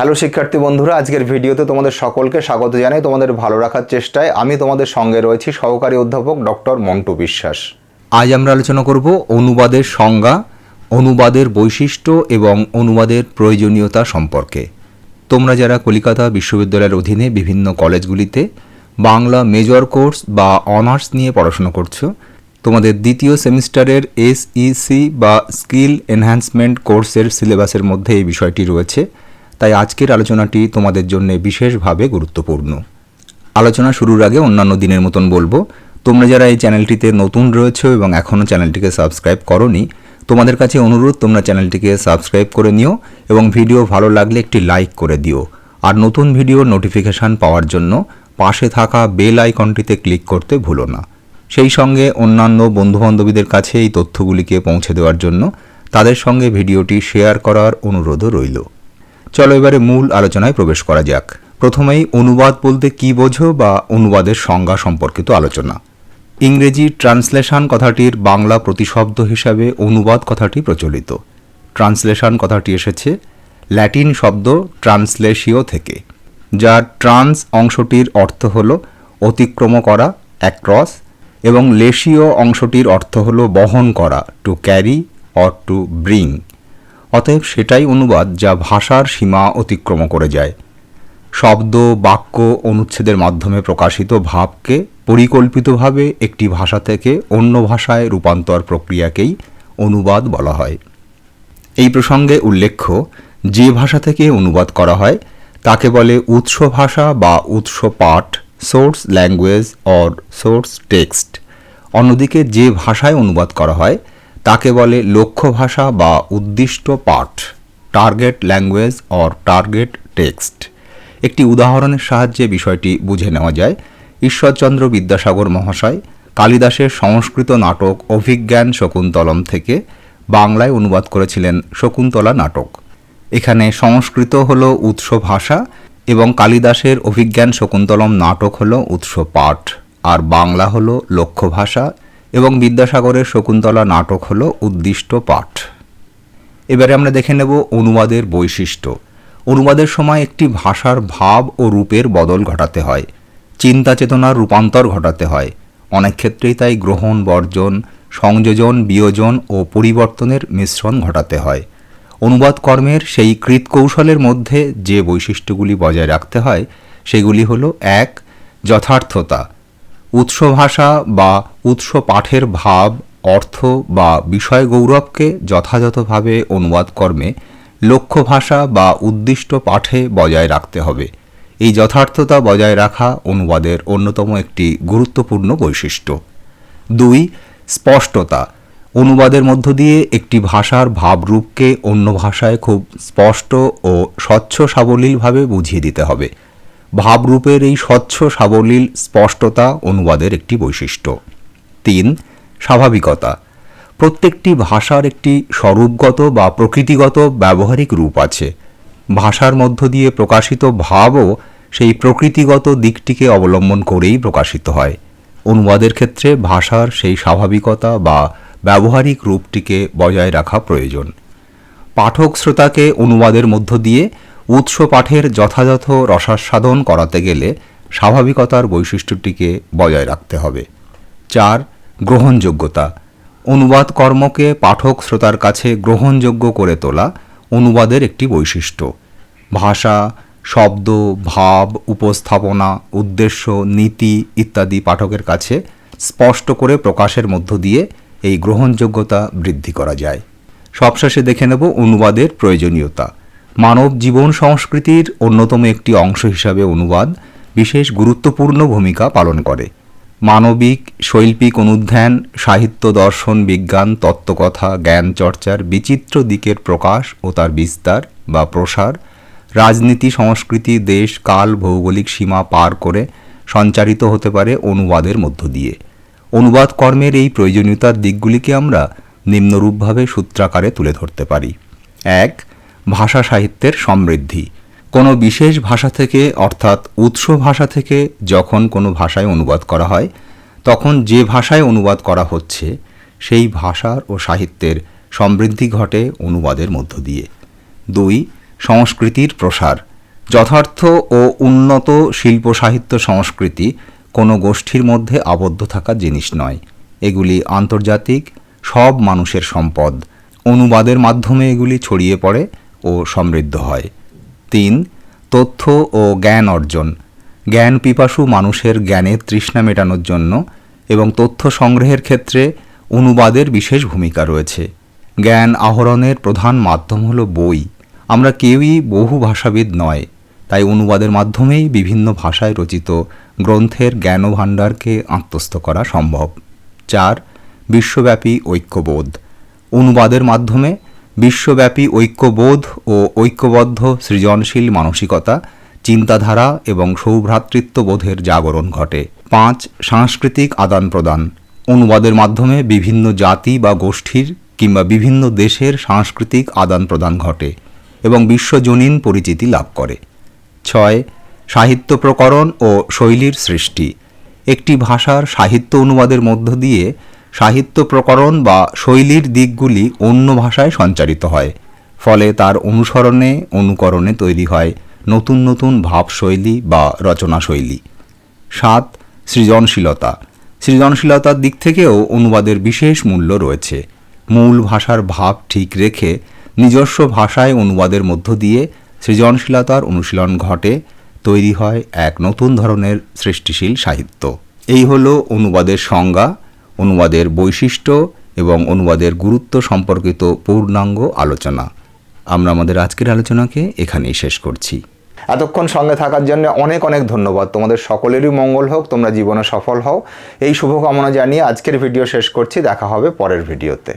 Hello শিক্ষার্থী বন্ধুরা, আজকের ভিডিওতে তোমাদের সকলকে স্বাগত জানাই তোমাদের ভালো রাখার চেষ্টায়। আমি তোমাদের সঙ্গে রয়েছি সহকারী অধ্যাপক ডক্টর মন্টু বিশ্বাস। আজ আমরা আলোচনা করব অনুবাদের সংজ্ঞা, অনুবাদের বৈশিষ্ট্য এবং অনুবাদের প্রয়োজনীয়তা সম্পর্কে। তোমরা যারা কলিকাতা বিশ্ববিদ্যালয়ের অধীনে বিভিন্ন কলেজগুলিতে বাংলা মেজর কোর্স বা অনার্স নিয়ে পড়াশোনা করছ, তোমাদের দ্বিতীয় সেমিস্টারের এসইসি বা স্কিল এনহ্যান্সমেন্ট কোর্সের সিলেবাসের মধ্যে এই বিষয়টি রয়েছে। তাই আজকের আলোচনাটি তোমাদের জন্য বিশেষভাবে গুরুত্বপূর্ণ। আলোচনা শুরুর আগে অন্যান্য দিনের মতন বলব, তোমরা যারা এই চ্যানেলটিতে নতুন রয়েছে এবং এখনও চ্যানেলটিকে সাবস্ক্রাইব করনি, তোমাদের কাছে অনুরোধ, তোমরা চ্যানেলটিকে সাবস্ক্রাইব করে নিও এবং ভিডিও ভালো লাগলে একটি লাইক করে দিও। আর নতুন ভিডিওর নোটিফিকেশান পাওয়ার জন্য পাশে থাকা বেল আইকনটিতে ক্লিক করতে ভুলো না। সেই সঙ্গে অন্যান্য বন্ধুবান্ধবীদের কাছে এই তথ্যগুলিকে পৌঁছে দেওয়ার জন্য তাদের সঙ্গে ভিডিওটি শেয়ার করার অনুরোধও রইল। চলো এবারে মূল আলোচনায় প্রবেশ করা যাক। প্রথমেই অনুবাদ বলতে কি বোঝো বা অনুবাদের সংজ্ঞা সম্পর্কিত আলোচনা। ইংরেজি ট্রান্সলেশন কথাটির বাংলা প্রতিশব্দ হিসাবে অনুবাদ কথাটি প্রচলিত। ট্রান্সলেশন কথাটি এসেছে ল্যাটিন শব্দ ট্রান্সলেশিও থেকে, যার ট্রান্স অংশটির অর্থ হল অতিক্রম করা, অ্যাক্রস, এবং লেশীয় অংশটির অর্থ হল বহন করা to carry or to bring অতএব সেটাই অনুবাদ যা ভাষার সীমা অতিক্রম করে যায়। শব্দ, বাক্য, অনুচ্ছেদের মাধ্যমে প্রকাশিত ভাবকে পরিকল্পিতভাবে একটি ভাষা থেকে অন্য ভাষায় রূপান্তর প্রক্রিয়াকেই অনুবাদ বলা হয়। এই প্রসঙ্গে উল্লেখ্য, যে ভাষা থেকে অনুবাদ করা হয়, তাকে বলে উৎস ভাষা বা উৎস পাঠ, source language or source text. অন্যদিকে যে ভাষায় অনুবাদ করা হয় তাকে বলে লক্ষ্য ভাষা বা উদ্দিষ্ট পাঠ target language or target text একটি উদাহরণের সাহায্যে বিষয়টি বুঝে নেওয়া যায়। ঈশ্বরচন্দ্র বিদ্যাসাগর মহাশয়, কালিদাসের সংস্কৃত নাটক অভিজ্ঞান শকুন্তলম থেকে বাংলায় অনুবাদ করেছিলেন শকুন্তলা নাটক। এখানে সংস্কৃত হল উৎস ভাষা এবং কালিদাসের অভিজ্ঞান শকুন্তলম নাটক হল উৎস পাঠ। আর বাংলা হল লক্ষ্য ভাষা এবং বিদ্যাসাগরের শকুন্তলা নাটক হল উদ্দিষ্ট পাঠ। এবারে আমরা দেখে নেব অনুবাদের বৈশিষ্ট্য। অনুবাদের সময় একটি ভাষার ভাব ও রূপের বদল ঘটাতে হয়। চিন্তা চেতনার রূপান্তর ঘটাতে হয়। অনেক ক্ষেত্রেই তাই গ্রহণ, বর্জন, সংযোজন, বিয়োজন ও পরিবর্তনের মিশ্রণ ঘটাতে হয়। অনুবাদ কর্মের সেই কৃতকৌশলের মধ্যে যে বৈশিষ্ট্যগুলি বজায় রাখতে হয়, সেগুলি হলো এক, যথার্থতা। উৎস ভাষা বা উৎস পাঠের ভাব, অর্থ বা বিষয় গৌরবকে যথাযথভাবে অনুবাদ কর্মে লক্ষ্য ভাষা বা উদ্দিষ্ট পাঠে বজায় রাখতে হবে। এই যথার্থতা বজায় রাখা অনুবাদের অন্যতম একটি গুরুত্বপূর্ণ বৈশিষ্ট্য। দুই, স্পষ্টতা। অনুবাদের মধ্য দিয়ে একটি ভাষার ভাবরূপকে অন্য ভাষায় খুব স্পষ্ট ও স্বচ্ছ সাবলীলভাবে বুঝিয়ে দিতে হবে। ভাবরূপের এই স্বচ্ছ সাবলীল স্পষ্টতা অনুবাদের একটি বৈশিষ্ট্য। তিন, স্বাভাবিকতা। প্রত্যেকটি ভাষার একটি স্বরূপগত বা প্রকৃতিগত ব্যবহারিক রূপ আছে। ভাষার মধ্য দিয়ে প্রকাশিত ভাবও সেই প্রকৃতিগত দিকটিকে অবলম্বন করেই প্রকাশিত হয়। অনুবাদের ক্ষেত্রে ভাষার সেই স্বাভাবিকতা বা ব্যবহারিক রূপটিকে বজায় রাখা প্রয়োজন। পাঠক শ্রোতাকে অনুবাদের মধ্য দিয়ে উৎস পাঠের যথাযথ রসাস্বাদন করাতে গেলে স্বাভাবিকতার বৈশিষ্ট্যটিকে বজায় রাখতে হবে। চার, গ্রহণযোগ্যতা। অনুবাদ কর্মকে পাঠক শ্রোতার কাছে গ্রহণযোগ্য করে তোলা অনুবাদের একটি বৈশিষ্ট্য। ভাষা, শব্দ, ভাব, উপস্থাপনা, উদ্দেশ্য, নীতি ইত্যাদি পাঠকের কাছে স্পষ্ট করে প্রকাশের মধ্য দিয়ে এই গ্রহণযোগ্যতা বৃদ্ধি করা যায়। সবশেষে দেখে নেব অনুবাদের প্রয়োজনীয়তা। মানব জীবন সংস্কৃতির অন্যতম একটি অংশ হিসাবে অনুবাদ বিশেষ গুরুত্বপূর্ণ ভূমিকা পালন করে। মানবিক, শৈল্পিক অনুধ্যান, সাহিত্য দর্শন, বিজ্ঞান, তত্ত্বকথা, জ্ঞান চর্চার বিচিত্র দিকের প্রকাশ ও তার বিস্তার বা প্রসার রাজনীতি, সংস্কৃতি, দেশ, কাল, ভৌগোলিক সীমা পার করে সঞ্চারিত হতে পারে অনুবাদের মধ্য দিয়ে। অনুবাদ কর্মের এই প্রয়োজনীয়তার দিকগুলিকে আমরা নিম্নরূপভাবে সূত্রাকারে তুলে ধরতে পারি। এক ভাষা সাহিত্যের সমৃদ্ধি। কোনো বিশেষ ভাষা থেকে, অর্থাৎ উৎস ভাষা থেকে যখন কোনো ভাষায় অনুবাদ করা হয়, তখন যে ভাষায় অনুবাদ করা হচ্ছে, সেই ভাষার ও সাহিত্যের সমৃদ্ধি ঘটে অনুবাদের মধ্য দিয়ে। দুই, সংস্কৃতির প্রসার। যথার্থ ও উন্নত শিল্প সাহিত্য সংস্কৃতি কোনো গোষ্ঠীর মধ্যে আবদ্ধ থাকা জিনিস নয়। এগুলি আন্তর্জাতিক, সব মানুষের সম্পদ। অনুবাদের মাধ্যমে এগুলি ছড়িয়ে পড়ে ও সমৃদ্ধ হয়। তিন, তথ্য ও জ্ঞান অর্জন। জ্ঞান পিপাসু মানুষের জ্ঞানের তৃষ্ণা মেটানোর জন্য এবং তথ্য সংগ্রহের ক্ষেত্রে অনুবাদের বিশেষ ভূমিকা রয়েছে। জ্ঞান আহরণের প্রধান মাধ্যম হলো বই। আমরা কেউই বহু ভাষাবিদ নয়, তাই অনুবাদের মাধ্যমেই বিভিন্ন ভাষায় রচিত গ্রন্থের জ্ঞানভাণ্ডারকে আত্মস্থ করা সম্ভব। চার, বিশ্বব্যাপী ঐক্যবোধ। অনুবাদের মাধ্যমে বিশ্বব্যাপী ঐক্যবোধ ও ঐক্যবদ্ধ সৃজনশীল মানসিকতা, চিন্তাধারা এবং সৌভ্রাতৃত্ববোধের জাগরণ ঘটে। পাঁচ, সাংস্কৃতিক আদান প্রদান। অনুবাদের মাধ্যমে বিভিন্ন জাতি বা গোষ্ঠীর কিংবা বিভিন্ন দেশের সাংস্কৃতিক আদান প্রদান ঘটে এবং বিশ্বজনীন পরিচিতি লাভ করে। ছয়, সাহিত্য প্রকরণ ও শৈলীর সৃষ্টি। একটি ভাষার সাহিত্য অনুবাদের মধ্য দিয়ে সাহিত্য প্রকরণ বা শৈলীর দিকগুলি অন্য ভাষায় সঞ্চারিত হয়, ফলে তার অনুসরণে, অনুকরণে তৈরি হয় নতুন নতুন ভাবশৈলী বা রচনাশৈলী। সাত, সৃজনশীলতা। সৃজনশীলতার দিক থেকেও অনুবাদের বিশেষ মূল্য রয়েছে। মূল ভাষার ভাব ঠিক রেখে নিজস্ব ভাষায় অনুবাদের মধ্য দিয়ে সৃজনশীলতার অনুশীলন ঘটে, তৈরি হয় এক নতুন ধরনের সৃষ্টিশীল সাহিত্য। এই হলো অনুবাদের সংজ্ঞা অনুবাদের বৈশিষ্ট্য এবং অনুবাদের গুরুত্ব সম্পর্কিত পূর্ণাঙ্গ আলোচনা। আমরা আমাদের আজকের আলোচনাকে এখানেই শেষ করছি। এতক্ষণ সঙ্গে থাকার জন্য অনেক অনেক ধন্যবাদ। তোমাদের সকলেরই মঙ্গল হোক, তোমরা জীবনে সফল হও। এই শুভকামনা জানিয়ে আজকের ভিডিও শেষ করছি। দেখা হবে পরের ভিডিওতে।